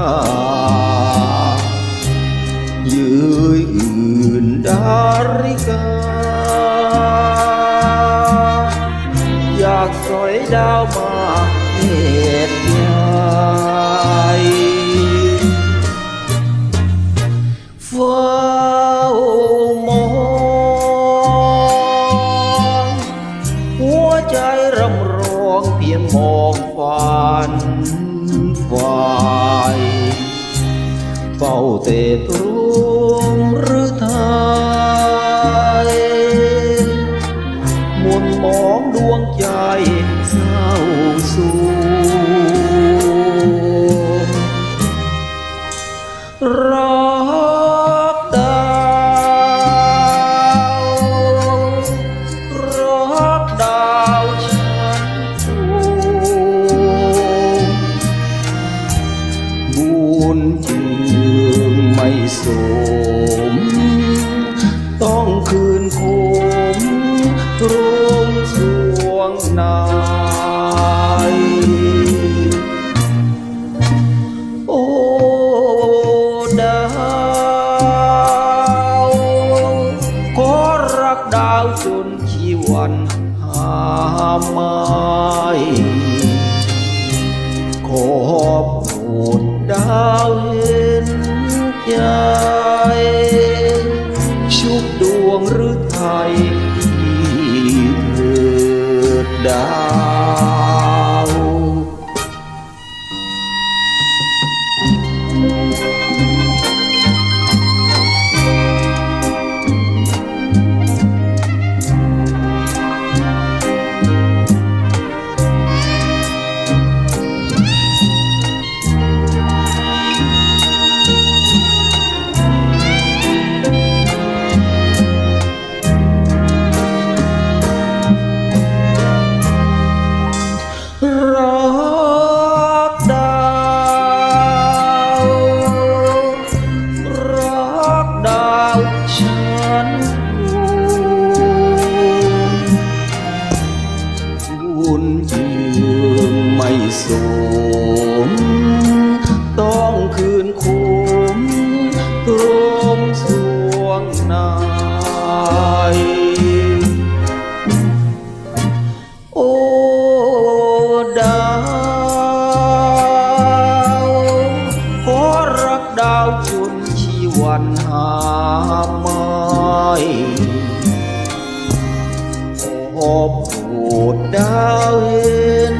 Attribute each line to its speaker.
Speaker 1: ำค่ายืยอื่นดาริกาอยากส อยดาวมองเพียงมองฝันฝ่ายเฝ้าเตะรุงหรือไทยมนมองดวงใจเศร้าสูงาวจนชีวันหาไม่ขอบโปรดดาวเห็นใจชุบดวงหรือไทยที่เถิดดา บุญจึงไม่สม ต้องคืนคมตรมสวงนายโอ้ดาวขอรักดาวจนชีวันหาไม่อโปร ดดาวเห็น